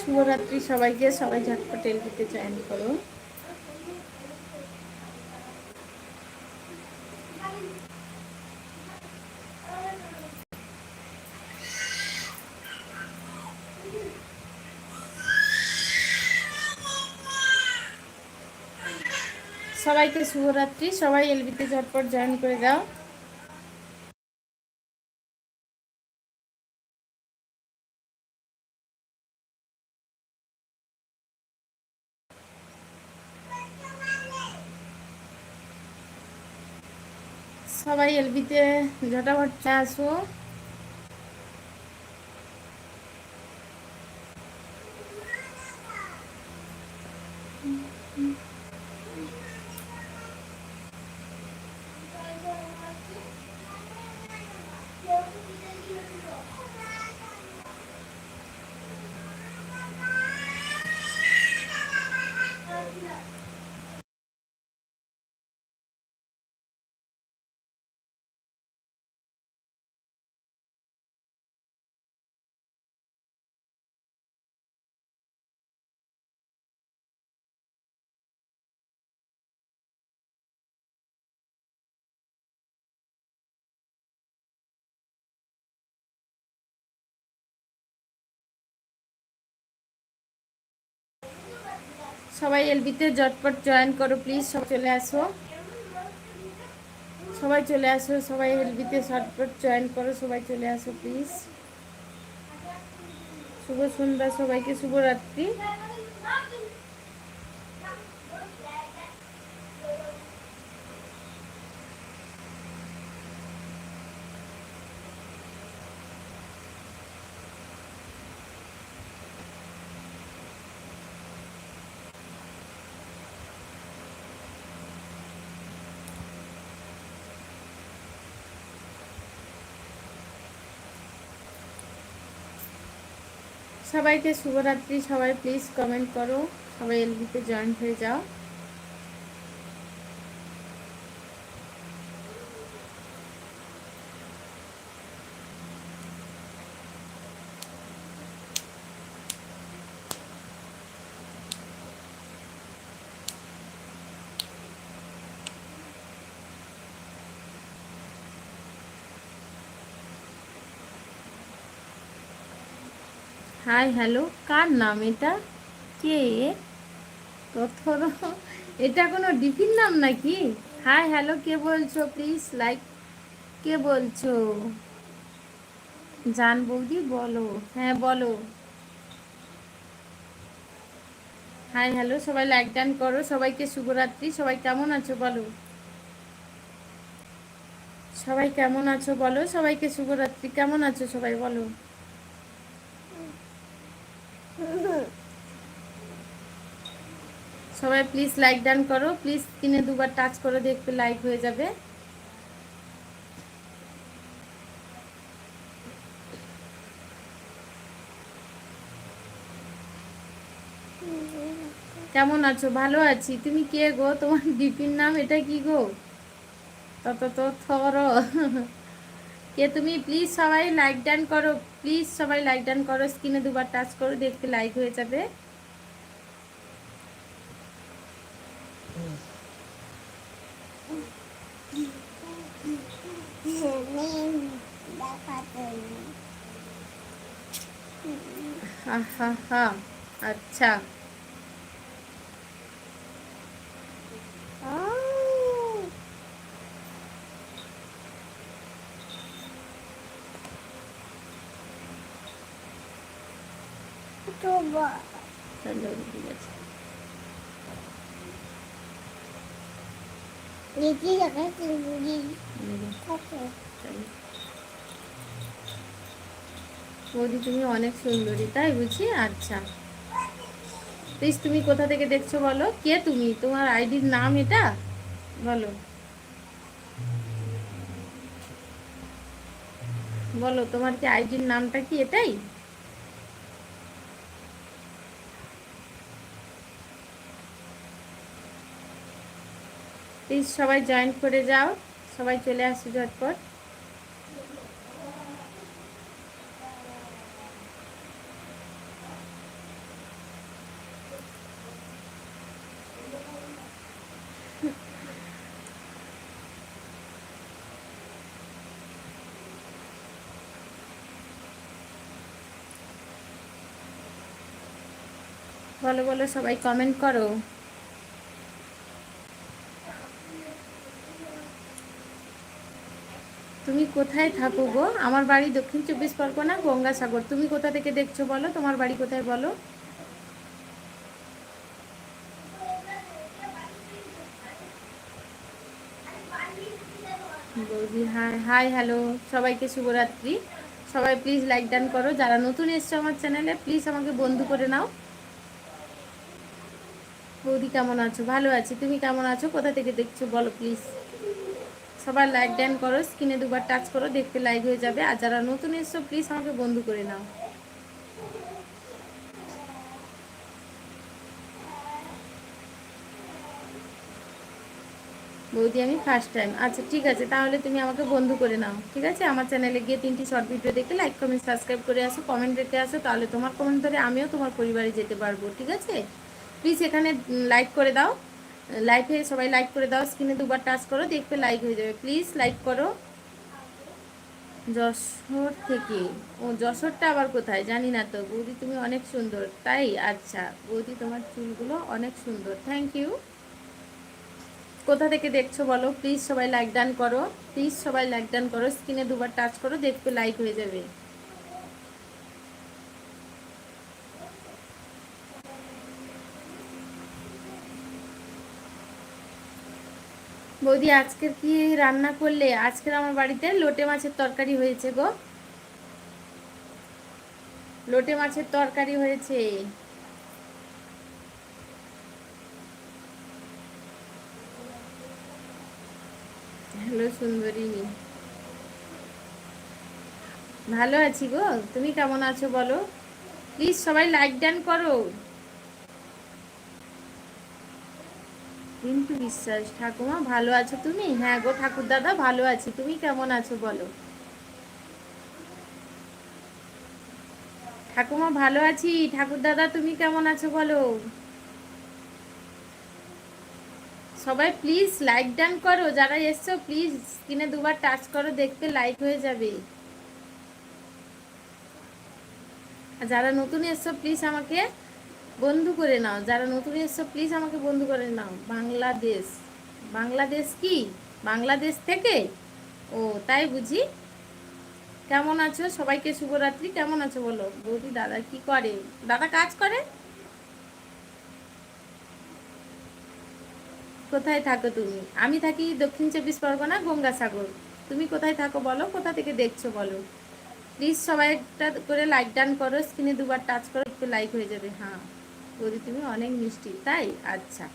শুভরাত্রি সবাইকে, সবাই ঝটপট এলবিতে জয়েন করো। সবাইকে শুভরাত্রি, সবাই এলবিতে ঝটপট জয়েন করে দাও। সবাই এলবিতে ঝটাফট আসো। সবাই এলবিতে জটপট জয়েন করো প্লিজ সব চলে আসো। সবাই চলে আসো, সবাই এলবিতে ঝটপট জয়েন করো, সবাই চলে আসো প্লিজ শুভ সন্ধ্যা সবাইকে শুভরাত্রি সবাইকে শুভরাত্রি সবাই প্লিজ কমেন্ট করো সবাই এলবিতে জয়েন হয়ে যাও। High, hello. কার নাম এটা? কে? কথর এটা কোনো ডিপির নাম নাকি? হাই, হ্যালো, কে বলছো? Please, like. কে বলছো? জান বৌদি, বলো। হ্যাঁ বলো। হাই, হ্যালো, সবাই লাইক ডান করো। সবাইকে শুভরাত্রি। সবাই কেমন আছো বলো? সবাই কেমন আছো বলো? সবাইকে শুভরাত্রি। কেমন আছো সবাই বলো? সবাই প্লিজ লাইক ডান করো। প্লিজ স্ক্রিনে দুবার টাচ করে, দেখবে লাইক হয়ে যাবে। কেমন আছো? ভালো আছি। তুমি কে গো? তোমার ডিপির নাম এটা কি গো? তত তো থর। কে তুমি? প্লিজ সবাই লাইক ডান করো। প্লিজ সবাই লাইক ডান করো। স্ক্রিনে দুবার টাচ করো দেখতে লাইক হয়ে যাবে। আচ্ছা। চলো ঠিক আছে। বৌদি, তুমি অনেক সুন্দরী, তাই বুঝি? আচ্ছা। প্লিজ তুমি কোথা থেকে দেখছ বলো? কে তুমি? তোমার আইডির নাম এটা? বলো। বলো, তোমার কি আইডির নামটা কি এটাই? প্লিজ সবাই জয়েন করে যাও। সবাই চলে আসো ঝটপট। বলো বলো সবাই কমেন্ট করো। তুমি কোথায় থাকো গো? আমার বাড়ি দক্ষিণ চব্বিশ পরগনা, গঙ্গাসাগর। তুমি কোথা থেকে দেখছ বলো? তোমার বাড়ি কোথায় বলো? বৌদি হাই হাই হ্যালো সবাইকে শুভরাত্রি। সবাই প্লিজ লাইক ডান করো। যারা নতুন এসছো আমার চ্যানেলে প্লিজ আমাকে বন্ধু করে নাও। বৌদি কেমন আছো? ভালো আছি। তুমি কেমন আছো? কোথা থেকে দেখছ? বলো প্লিজ সবার লাইক ড্যান করো স্ক্রিনে দুবার টাচ করো, দেখতে লাইক হয়ে যাবে। আর যারা নতুন এসছো প্লিজ আমাকে বন্ধু করে নাও। বৌদি, আমি ফার্স্ট টাইম আচ্ছা ঠিক আছে। তাহলে তুমি আমাকে বন্ধু করে নাও, ঠিক আছে? আমার চ্যানেলে গিয়ে তিনটি শর্ট ভিডিও দেখে লাইক কমেন্ট সাবস্ক্রাইব করে আসো কমেন্ট রেখে আসো। তাহলে তোমার কমেন্ট ধরে আমিও তোমার পরিবারে যেতে পারব, ঠিক আছে? প্লিজ এখানে লাইক করে দাও। লাইভে সবাই লাইক করে দাও। স্ক্রিনে দুবার টাচ করো, দেখবে লাইক হয়ে যাবে। প্লিজ লাইক করো। যশোর থেকে। ও, যশোরটা আবার কোথায়? জানি না তো। বৌদি, তুমি অনেক সুন্দর। তাই? আচ্ছা বৌদি, তোমার চুলগুলো অনেক সুন্দর। থ্যাংক ইউ কোথা থেকে দেখছ বলো? প্লিজ সবাই লাইক ডান করো। প্লিজ সবাই লাইক ডান করো। স্ক্রিনে দুবার টাচ করো, দেখবে লাইক হয়ে যাবে। বৌদি, আজকের কি রান্না করলে? আজকের আমার বাড়িতে লোটে মাছের তরকারি হয়েছে গো। লোটে মাছের তরকারি হয়েছে। হ্যালো সুন্দরী। ভালো আছি গো? তুমি কেমন আছো বলো? প্লিজ সবাই লাইক ডান করো। রিন্টু বিশ্বাস ঠাকুমা, ভালো আছো তুমি? হ্যাঁ গো ঠাকুর দাদা ভালো আছি। তুমি কেমন আছো বলো? ঠাকুমা, ভালো আছি। ঠাকুর দাদা তুমি কেমন আছো বলো? সবাই প্লিজ লাইক ডান করো। যারা এসছো প্লিজ স্ক্রিনে দুবার টাচ করো, দেখতে লাইক হয়ে যাবে। আর যারা নতুন এসছো প্লিজ আমাকে বন্ধু করে নাও। যারা নতুন এসছো প্লিজ আমাকে বন্ধু করে নাও। বাংলাদেশ। বাংলাদেশ কি? বাংলাদেশ থেকে? ও, তাই বুঝি? কেমন আছো? সবাইকে শুভরাত্রি। কেমন আছো বলো? বৌদি, দাদা কি করে? দাদা কাজ করে? কোথায় থাকো তুমি? আমি থাকি দক্ষিণ চব্বিশ পরগনা, গঙ্গাসাগর। তুমি কোথায় থাকো বলো? কোথা থেকে দেখছ বলো? প্লিজ সবাই একটা করে লাইক ডান করো স্ক্রিনে দুবার টাচ করো, একটু লাইক হয়ে যাবে। হ্যাঁ। বৌদি তুমি অনেক মিষ্টি, তাই? আচ্ছা।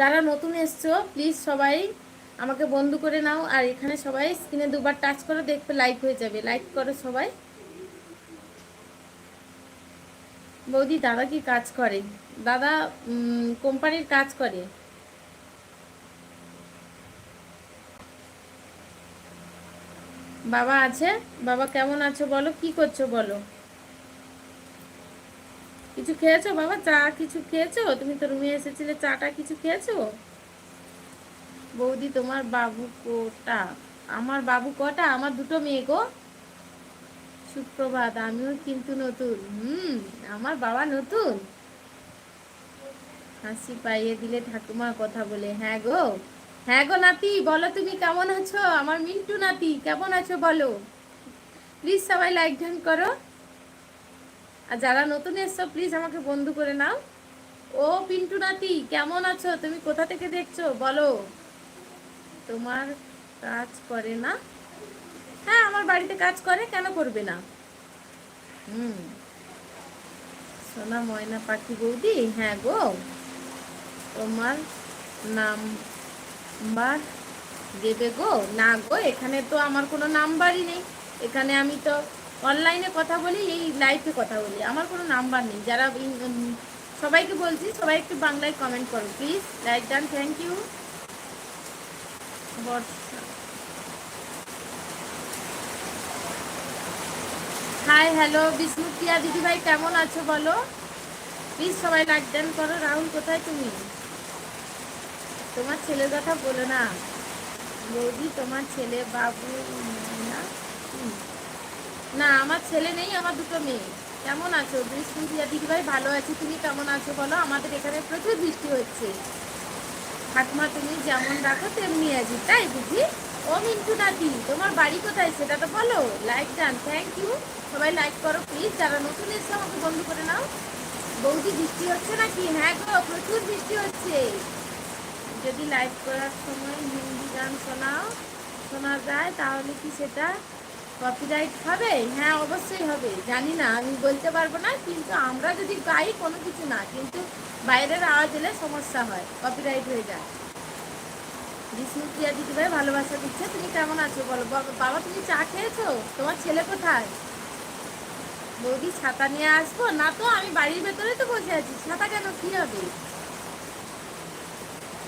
যারা নতুন এসছো প্লিজ সবাই আমাকে বন্ধু করে নাও, আর এখানে সবাই স্ক্রিনে দুবার টাচ করো, দেখবে লাইক হয়ে যাবে। লাইক করো সবাই। বৌদি, দাদা কি কাজ করে? দাদা কোম্পানির কাজ করে। বাবা আছে? বাবা কেমন আছো বলো? কি করছ বলো? কিছু খেয়েছো বাবা? চা কিছু খেয়েছো? তুমি তো রুমে এসেছিলে, চাটা কিছু খেয়েছো? বৌদি, তোমার বাবু কোটা? আমার বাবু কটা? আমার দুটো মেয়ে গো। সুপ্রভাত, আমিও কিন্তু নতুন। হুম, আমার বাবা নতুন। হাসি পাইয়ে দিলে ঠাকুমা কথা বলে হ্যাঁ গো হ্যাঁ গো নাতি, বলো তুমি কেমন আছো? আমার মিন্টু নাতি, কেমন আছো বলো? প্লিজ সবাই লাইক ধ্যান করো। আর যারা নতুন এসছো প্লিজ আমাকে বন্ধু করে নাও। ও, পিন্টু নাতি, কেমন আছো? তুমি কোথা থেকে দেখছ? বলো। তোমার কাজ করে না? হ্যাঁ আমার বাড়িতে কাজ করে, কেন করবে না? হুম। সোনা ময়না পাখি বৌদি? হ্যাঁ গো। তোমার নাম্বার দেবে গো? না গো, এখানে তো আমার কোনো নাম্বারই নেই। এখানে আমি তো অনলাইনে কথা বলি, এই লাইফে কথা বলি। আমার কোনো নাম্বার নেই। যারা সবাইকে বলছি, সবাই একটু বাংলায় কমেন্ট করো please like done thank you hi hello Bishnupriya দিদিভাই, কেমন আছো বলো? প্লিজ সবাই লাইক ডান করো। রাহুল, কোথায় তুমি? তোমার ছেলের কথা বলো না। বৌদি, তোমার ছেলে বাবু না? না, আমার ছেলে নেই, আমার দুটো মেয়ে। কেমন আছো? বৃষ্টি দিদি ভাই ভালো আছি? তুমি কেমন আছো বলো? আমাদের এখানে প্রচুর বৃষ্টি হচ্ছে। ঠাকুমা, তুমি যেমন রাখো, তেমনি আছি। তাই বুঝি? ও মিন্টু নাতি তোমার বাড়ি কোথায়? সেটা তো বলো। লাইক ডান থ্যাংক ইউ সবাই লাইক করো প্লিজ যারা নতুন এসে আমাকে বন্ধ করে নাও। বৌদি, বৃষ্টি হচ্ছে নাকি? হ্যাঁ গো, প্রচুর বৃষ্টি হচ্ছে। যদি লাইভ করার সময় হিন্দি গান শোনাও, শোনা যায়, তাহলে কি সেটা? কপিরাইট হবে হ্যাঁ অবশ্যই হবে। জানি না, আমি বলতে পারব না, কিন্তু আমরা যদি গাই কোনো কিছু না, কিন্তু বাইরের আওয়াজ এলে সমস্যা হয় কপিরাইট হয়ে যায়। বিষ্ণুপ্রিয়া দিদিভাই ভালোবাসা দিচ্ছে। তুমি কেমন আছো বলো? বাবা, তুমি চা খেয়েছো? তোমার ছেলে কোথায়? বৌদি, ছাতা নিয়ে আসব? না তো, আমি বাড়ির ভেতরে তো বসে আছি। ছাতা কেন? কি হবে?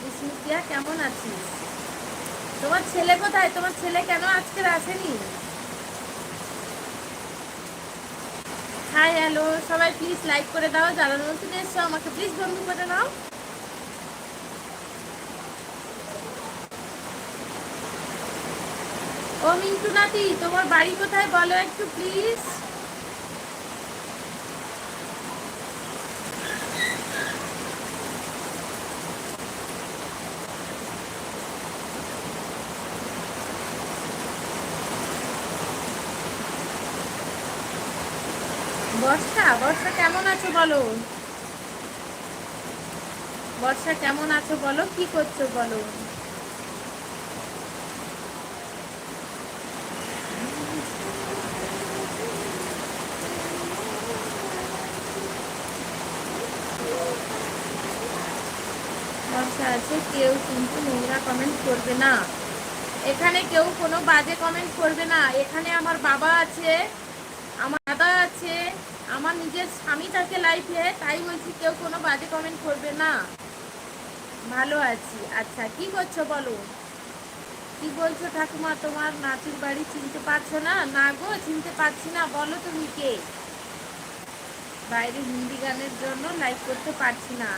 বিষ্ণুপ্রিয়া কেমন আছিস? তোমার ছেলে কোথায়? তোমার ছেলে কেন আজকে আসেনি? হাই হ্যালো সবাই প্লিজ লাইক করে দাও। যারা নতুন এসছো, আমাকে প্লিজ বন্ধু করে নাও। ও মিন্টু নাতি, তোমার বাড়ি কোথায় বলো একটু প্লিজ বর্ষা বর্ষা কেমন আছো বলো? বর্ষা কেমন আছো বলো? কি করছ বলো? বর্ষা আছে, কেউ কিন্তু নোংরা কমেন্ট করবে না। এখানে কেউ কোনো বাজে কমেন্ট করবে না। এখানে আমার বাবা আছে। আমার নিজের স্বামী থাকে লাইফে তাই বলছি কেউ কোনো বাজে কমেন্ট করবে না। ভালো আছি। আচ্ছা কি করছ বলো? কি বলছো ঠাকুমা, তোমার নাতির বাড়ি চিনতে পারছ না? না গো, চিনতে পারছি না, বলো তুমি কে? বাইরে হিন্দি গানের জন্য লাইক করতে পারছি না।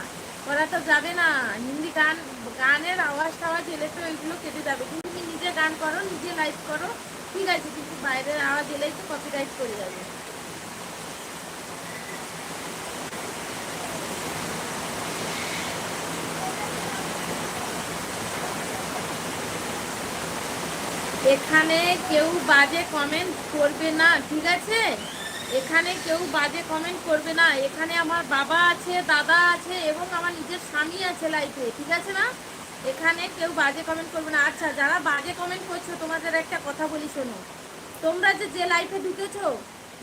ওরা তো যাবে না। হিন্দি গান, গানের আওয়াজ টাওয়াজ এলে তো ওইগুলো কেটে যাবে। কিন্তু তুমি নিজে গান করো, নিজে লাইভ করো। ঠিক আছে, কিন্তু বাইরের আওয়াজ এলেই তো কপিরাইট করে যাবে। এখানে কেউ বাজে কমেন্ট করবে না, ঠিক আছে? এখানে কেউ বাজে কমেন্ট করবে না। এখানে আমার বাবা আছে, দাদা আছে এবং আমার নিজের স্বামী আছে লাইফে ঠিক আছে না? এখানে কেউ বাজে কমেন্ট করবে না। আচ্ছা যারা বাজে কমেন্ট করছ, তোমাদের একটা কথা বলি, শোনো। তোমরা যে যে লাইফে ঢুকেছো,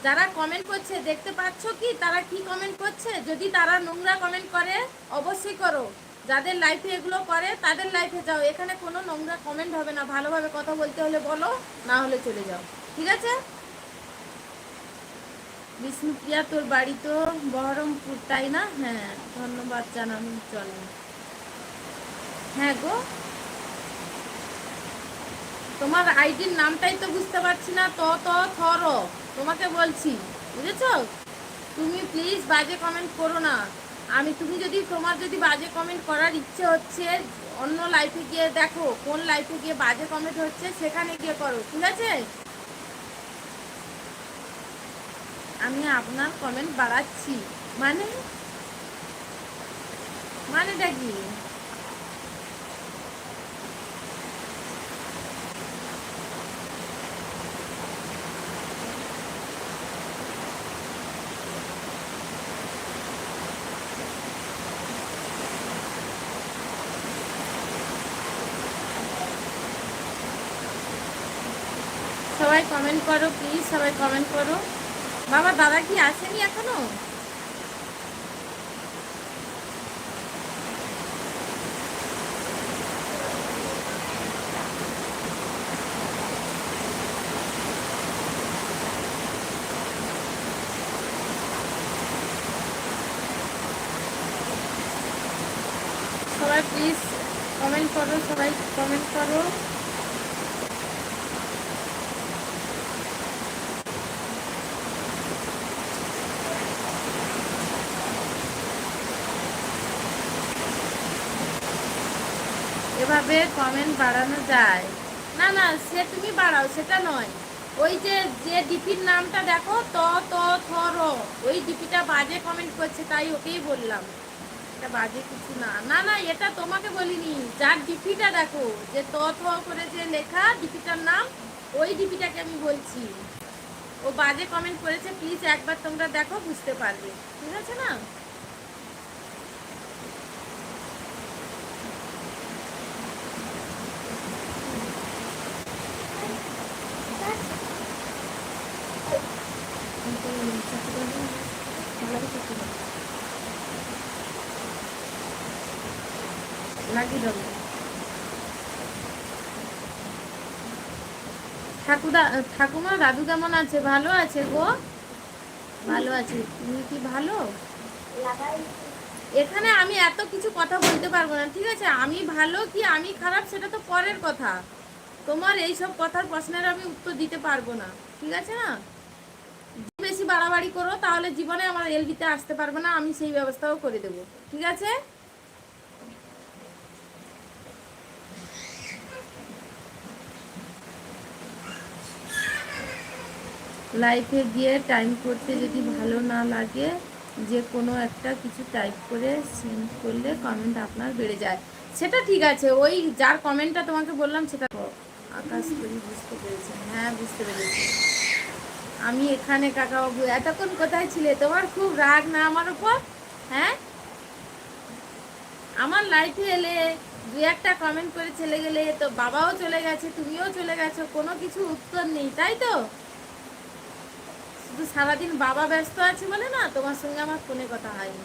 যারা কমেন্ট করছে, দেখতে পাচ্ছ কি? তারা কি কমেন্ট করছে? যদি তারা নোংরা কমেন্ট করে, অবশ্যই করো। যাদের লাইফে এগুলো করে, তাদের লাইফে যাও। এখানে কোনো নোংরা কমেন্ট হবে না। ভালোভাবে কথা বলতে হলে বলো, না হলে চলে যাও। ঠিক আছে? বিষ্ণুপ্রিয়া, তোর বাড়ি তো বহরমপুর, তাই না? হ্যাঁ ধন্যবাদ জানানো চলে। হ্যাঁ গো। তোমার আইডির নামটাই তো বুঝতে পারছি না। ত ত থর তোমাকে বলছি। বুঝেছ? তুমি প্লিজ বাজে কমেন্ট করো না। আমি, তুমি যদি তোমার যদি বাজে কমেন্ট করার ইচ্ছে হচ্ছে, অন্য লাইফে গিয়ে দেখো, কোন লাইফে গিয়ে বাজে কমেন্ট হচ্ছে, সেখানে গিয়ে করো, ঠিক আছে? আমি আপনার কমেন্ট বাড়াচ্ছি। মানে? মানেটা কি? সবাই কমেন্ট করো প্লিজ সবাই কমেন্ট করো। বাবা দাদা কি আসেনি এখনও সবাই প্লিজ কমেন্ট করো সবাই কমেন্ট করো এভাবে কমেন্ট বাড়ানো যায়? না না, সে তুমি বাড়াও, সেটা নয়। ওই যে যে ডিপির নামটা দেখো, ত ত, থ, র, ওই ডিপিটা বাজে কমেন্ট করছে, তাই ওকেই বললাম। এটা বাজে কিছু না। না না, এটা তোমাকে বলিনি। যার ডিপিটা দেখো, যে ত, থ করে যে লেখা ডিপিটার নাম, ওই ডিপিটাকে আমি বলছি। ও বাজে কমেন্ট করেছে প্লিজ একবার তোমরা দেখো, বুঝতে পারবে। ঠিক আছে না লাগিয়ে দেবো ঠাকুদা ঠাকুমা, দাদু কেমন আছে? ভালো আছে গো? ভালো আছে। তুমি কি ভালো? এখানে আমি এত কিছু কথা বলতে পারব না, ঠিক আছে? আমি ভালো কি আমি খারাপ সেটা তো পরের কথা। তোমার এই সব কথার প্রশ্নের আমি উত্তর দিতে পারব না, ঠিক আছে না? বেশি বাড়াবাড়ি করো, তাহলে জীবনে আমার এলবিতে আসতে পারবে না, আমি সেই ব্যবস্থাও করে দেবো, ঠিক আছে? লাইফে গিয়ে টাইম করতে যদি ভালো না লাগে, যে কোনো একটা কিছু টাইপ করে সেন্ড করলে কমেন্ট আপনার বেড়ে যায়। সেটা ঠিক আছে, ওই যার কমেন্টটা তোমাকে বললাম সেটা আকাশ তুমি বুঝতে পেরেছেন হ্যাঁ বুঝতে পেরেছি। আমি এখানে কাকাবাবু, এতক্ষণ কোথায় ছিলে? তোমার খুব রাগ না আমার উপর? হ্যাঁ? আমার লাইফে এলে দু একটা কমেন্ট করে চলে গেলে তো বাবাও চলে গেছে, তুমিও চলে গেছো, কোনো কিছু উত্তর নেই, তাই তো? শুধু সারাদিন বাবা ব্যস্ত আছে বলে না তোমার সঙ্গে আমার ফোনে কথা হয়নি।